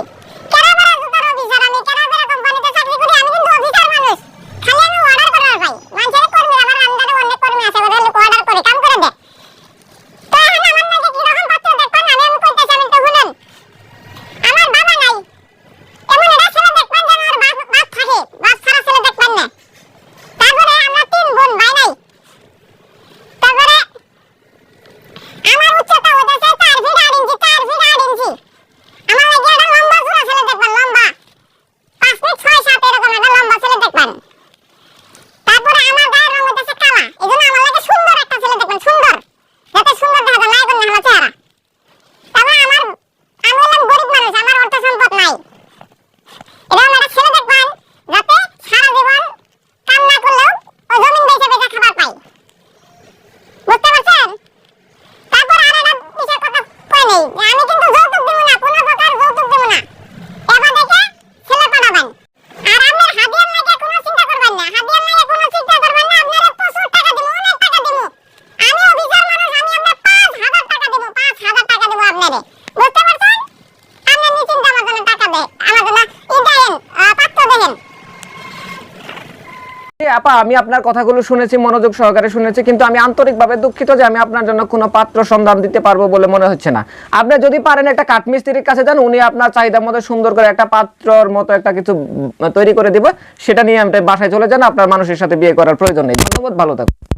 に দেবে বুঝতে পারছেন? আপনি নিশ্চিন্তে আমার জন্য টাকা আমার জন্য ই পাত্র দেন আপা, আমি আপনার কথাগুলো শুনেছি, মনোযোগ সহকারে শুনেছি, কিন্তু আমি আন্তরিকভাবে দুঃখিত যে আমি আপনার জন্য কোনো পাত্র সন্ধান দিতে পারব বলে মনে হচ্ছে না। আপনি যদি পারেন একটা কাঠমিস্ত্রির কাছে যান, উনি আপনার চাহিদা মতো সুন্দর করে একটা পাত্রর মতো একটা কিছু তৈরি করে দিব। সেটা নিয়ে আপনি বাসায় চলে যান, আপনার মানুষের সাথে বিয়ে করার প্রয়োজন নেই। ধন্যবাদ, ভালো থাকুন।